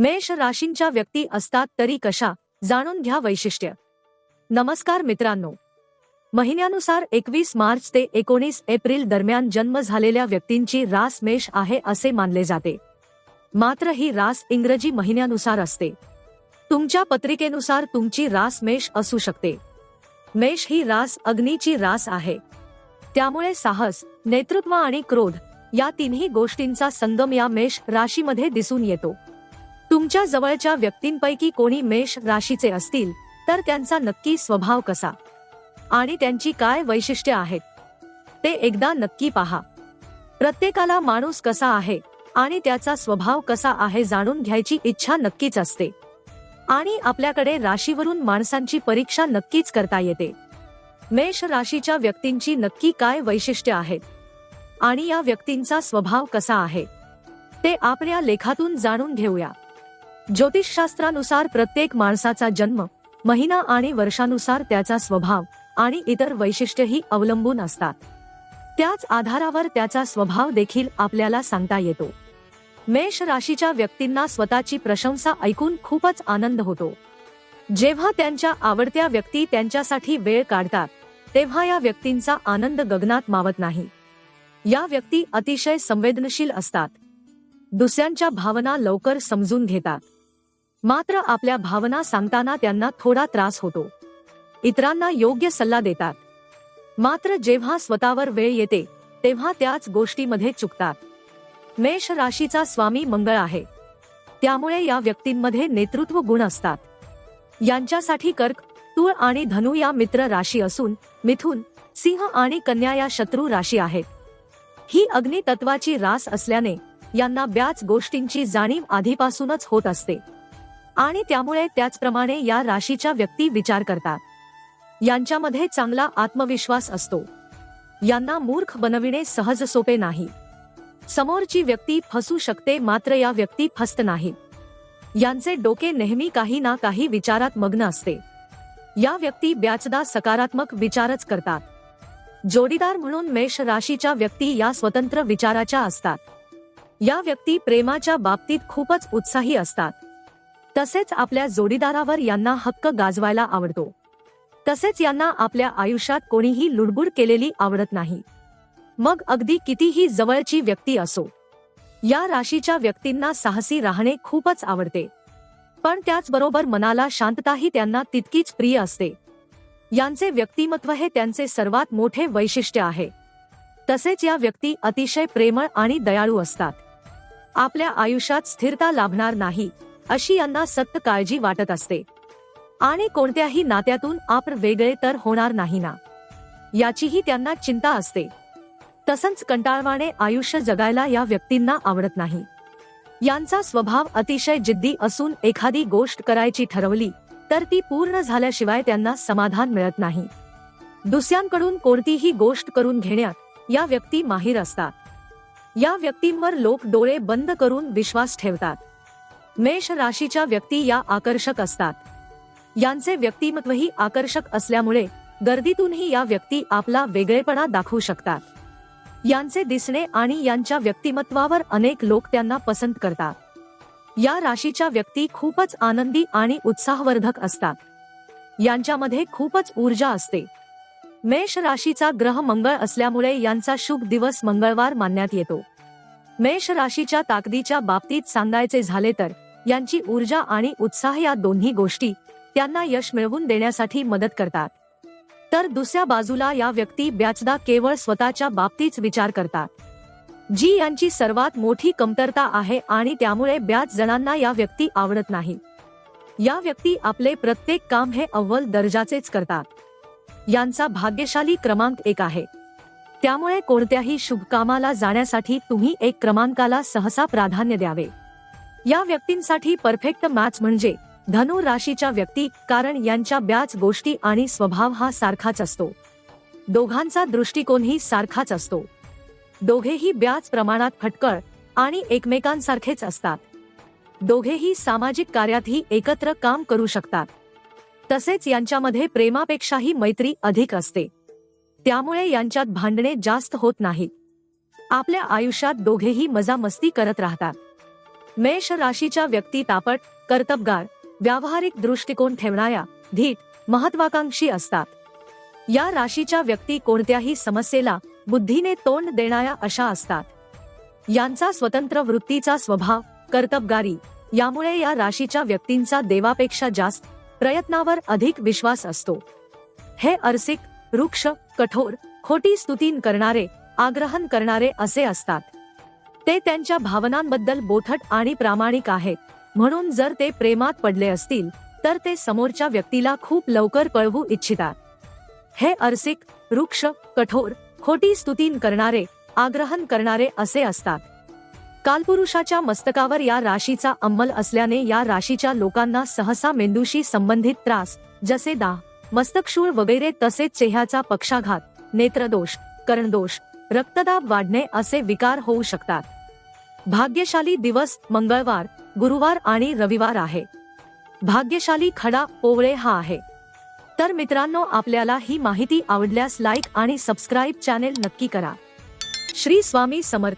मेष राशींच्या व्यक्ती असतात तरी कशा? जाणून घ्या वैशिष्ट्य. नमस्कार मित्रांनो. महिन्यानुसार एकवीस मार्च ते एकोणीस एप्रिल दरम्यान जन्म झालेल्या व्यक्तींची रास मेष आहे असे मानले जाते. मात्र ही रास इंग्रजी महिन्यानुसार असते. तुमच्या पत्रिकेनुसार तुमची रास मेष असू शकते. मेष ही रास अग्नीची रास आहे. त्यामुळे साहस नेतृत्व आणि क्रोध या तिन्ही गोष्टींचा संगम या मेष राशीमध्ये दिसून येतो. तुमच्या जवळच्या व्यक्तींपैकी कोणी मेष राशीचे असतील तर त्यांचा नक्की स्वभाव कसा? आणि त्यांची काय वैशिष्ट्ये आहेत? ते एकदा नक्की पहा. प्रत्येकाला माणूस कसा आहे आणि त्याचा स्वभाव कसा आहे जाणून घ्यायची इच्छा नक्कीच असते. आणि आपल्याकडे राशीवरून माणसांची परीक्षा नक्कीच करता येते. मेष राशीच्या व्यक्तींची नक्की काय वैशिष्ट्य आहेत? आणि या व्यक्तींचा स्वभाव कसा आहे? ते आपल्या लेखातून जाणून घेऊया. ज्योतिषशास्त्रानुसार प्रत्येक माणसाचा जन्म महिना आणि वर्षानुसार त्याचा स्वभाव आणि इतर वैशिष्ट्यही अवलंबून असतात. त्याच आधारावर त्याचा स्वभाव देखील आपल्याला सांगता येतो. मेष राशीच्या व्यक्तींना स्वतःची प्रशंसा ऐकून खूपच आनंद होतो. जेव्हा त्यांच्या आवडत्या व्यक्ती त्यांच्यासाठी वेळ काढतात तेव्हा या व्यक्तींचा आनंद गगनात मावत नाही. या व्यक्ती अतिशय संवेदनशील असतात. दुसऱ्यांच्या भावना लवकर समजून घेतात. मात्र आपल्या भावना सांगताना त्यांना थोडा त्रास होतो. इतरांना योग्य सल्ला देतात. मात्र जेव्हा स्वतःवर वेळ येते तेव्हा त्याच गोष्टीमध्ये चुकतात. मेष राशीचा स्वामी मंगळ आहे. त्यामुळे या व्यक्तींमध्ये नेतृत्व गुण असतात. यांच्यासाठी कर्क तुळ आणि धनु या मित्र राशी असून मिथुन सिंह आणि कन्या या शत्रू राशी आहेत. ही अग्नितत्वाची रास असल्याने यांना ब्याच गोष्टींची जाणीव आधीपासूनच होत असते. आणि त्यामुळे त्याचप्रमाणे या राशीच्या व्यक्ती विचार करतात. यांच्यामध्ये चांगला आत्मविश्वास असतो. यांना मूर्ख बनविणे सहज सोपे नाही. समोरची व्यक्ती फसू शकते मात्र या व्यक्ती फस्त नाही. यांचे डोके नेहमी काही ना काही विचारात मग्न असते. या व्यक्ती ब्याचदा सकारात्मक विचारच करतात. जोडीदार म्हणून मेष राशीच्या व्यक्ती या स्वतंत्र विचाराच्या असतात. या व्यक्ती प्रेमाच्या बाबतीत खूपच उत्साही असतात. तसेच आपल्या जोडीदारावर यांना हक्क गाजवायला आवडतो. तसेच यांना आपल्या आयुष्यात कोणीही लुडबुड केलेली आवडत नाही. मग अगदी कितीही जवळची व्यक्ती असो. या राशीच्या व्यक्तींना साहसी राहणे खूपच आवडते. पण त्याचबरोबर मनाला शांतताही त्यांना तितकीच प्रिय असते. यांचे व्यक्तिमत्व हे त्यांचे सर्वात मोठे वैशिष्ट्य आहे. तसेच या व्यक्ती अतिशय प्रेमळ आणि दयाळू असतात. आपल्या आयुष्यात स्थिरता लाभणार नाही. अशी यांना सक्त काळजी वाटत असते. आणि कोणत्याही नात्यातून आपण वेगळे तर होणार नाही ना. याचीही त्यांना चिंता असते. तसंच कंटाळवाणे आयुष्य जगायला या व्यक्तींना आवडत नाही. यांचा स्वभाव अतिशय जिद्दी असून एखादी गोष्ट करायची ठरवली तर ती पूर्ण झाल्याशिवाय त्यांना समाधान मिळत नाही. दुसऱ्यांकडून कोणतीही गोष्ट करून घेण्यात या व्यक्ती माहीर असतात. या व्यक्तींवर लोक डोळे बंद करून विश्वास ठेवतात. मेष राशीच्या व्यक्ती या आकर्षक असतात. यांचे व्यक्तिमत्वही आकर्षक असल्यामुळे गर्दीतूनही या व्यक्ती आपला वेगळेपणा दाखवू शकतात. यांचे दिसणे आणि यांच्या व्यक्तिमत्वावर अनेक लोक त्यांना पसंत करतात. या राशीच्या व्यक्ती खूपच आनंदी आणि उत्साहवर्धक असतात. यांच्यामध्ये खूपच ऊर्जा असते. मेष राशीचा ग्रह मंगळ असल्यामुळे यांचा शुभ दिवस मंगळवार मानण्यात येतो. मेष राशीच्या ताकदीच्या बाबतीत सांगायचे झाले तर यांची ऊर्जा आणि उत्साह या दोन्ही गोष्टी त्यांना यश मिळवून देण्यासाठी मदत करतात. तर दुसऱ्या बाजूला या व्यक्ती ब्याचदा केवळ स्वतःच्या बाबतीच विचार करतात. जी यांची सर्वात मोठी कमतरता आहे आणि त्यामुळे ब्याच जणांना या व्यक्ती आवडत नाही. या व्यक्ती आपले प्रत्येक काम हे अव्वल दर्जाचेच करतात. यांचा भाग्यशाली क्रमांक एक आहे. त्यामुळे कोणत्याही शुभकामाला जाण्यासाठी तुम्ही एक क्रमांकाला सहसा प्राधान्य द्यावे. या व्यक्तींसाठी परफेक्ट मॅच म्हणजे धनु राशीच्या व्यक्ती कारण यांच्या ब्याच गोष्टी आणि स्वभाव हा सारखाच असतो. दोघांचा दृष्टिकोनही सारखाच असतो. दोघेही ब्याच प्रमाणात फटकळ आणि एकमेकांसारखेच असतात. दोघेही सामाजिक कार्यातही एकत्र काम करू शकतात. तसेच यांच्यामध्ये प्रेमापेक्षाही मैत्री अधिक असते. त्यामुळे यांच्यात भांडणे जास्त होत नाहीत. आपल्या आयुष्यात दोघेही मजा मस्ती करत राहतात. मेष राशीच्या व्यक्ती तापट कर्तबगार व्यावहारिक दृष्टिकोन ठेवणाऱ्या धीट महत्वाकांक्षी असतात. या राशीच्या व्यक्ती कोणत्याही समस्येला बुद्धीने तोंड देणाऱ्या अशा असतात. यांचा स्वतंत्र वृत्तीचा स्वभाव कर्तबगारी यामुळे या राशीच्या व्यक्तींचा देवापेक्षा जास्त प्रयत्नावर अधिक विश्वास असतो. हे अरसिक वृक्ष कठोर खोटी स्तुतीन करणारे आग्रहण करणारे असे असतात. ते त्यांच्या भावनांबद्दल बोथट आणि प्रामाणिक आहेत. म्हणून जर ते प्रेमात पडले असतील तर ते समोरच्या व्यक्तीला खूप लवकर कळवू इच्छितात. हे अरसिक वृक्ष कठोर खोटी स्तुतीन करणारे आग्रहण करणारे असे असतात. कालपुरुषाच्या मस्तकावर या राशीचा अंमल असल्याने या राशीच्या लोकांना सहसा मेंदूशी संबंधित त्रास जसे दाह मस्तकशूळ वगैरे तसेच चेह्याचा पक्षाघात नेत्रदोष कर्णदोष रक्तदाब वाढणे असे विकार होऊ शकतात. भाग्यशाली दिवस मंगळवार गुरुवार आणि रविवार आहे. भाग्यशाली खडा ओवळे हा आहे. तर मित्रांनो आपल्याला ही माहिती आवडल्यास लाईक आणि सबस्क्राईब चॅनेल नक्की करा. श्री स्वामी समर्थ.